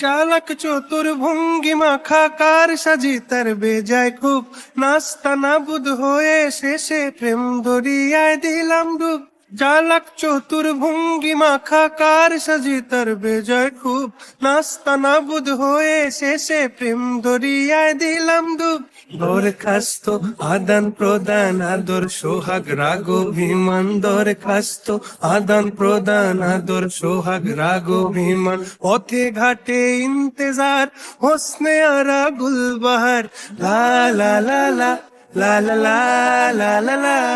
চালাক চতুর ভঙ্গি মাখা কার সাজি তার বেজায় খুব। নাস্তা নাবুদ হয়ে শেষে প্রেম দরিয়ায় দিলাম ডুব। চালাক চতুর ভঙ্গি মাখা কার সাজি বেজয় খুব নাস্তা নাবুদ হয়ে শেষে প্রেম দরিয়ায় দিলাম ডুব দরখাস্ত আদান প্রদান আদর সোহাগ রাগ অভিমান দরখাস্ত আদান প্রদান আদর সোহাগ রাগ পথে ঘাটে ইন্তেজার হোসনে আরা গুলবাহার লা লা লা লা লা লা লা লা লা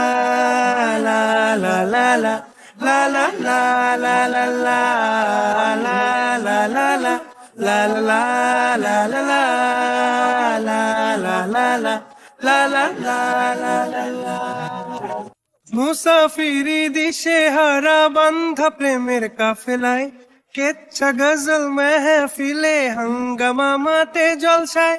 লা লা লা লা লা লা লা লা লা La la la la la la la la la la la la la la la মুসাফিরি দিশে হারা বান্ধা প্রেমের কাফেলায় কেচ্ছা গজল মেহফিলে হাঙ্গামা মাতে জলসায়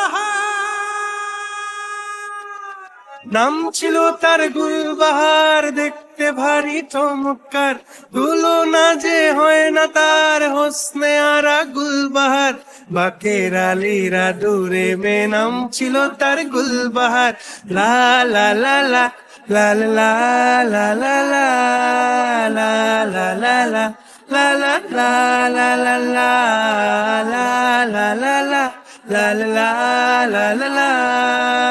নাম ছিল তার গুলবাহার দেখতে ভারী চমৎকার দুলো না যে হয় না তার হোসনে আরা গুলবাহার বাকের আলীরা দূরে মে নাম ছিল তার গুলবাহার লা লা লা লা লা লা লা লা লা লা লা লা লা la la la la la la la La la la la la la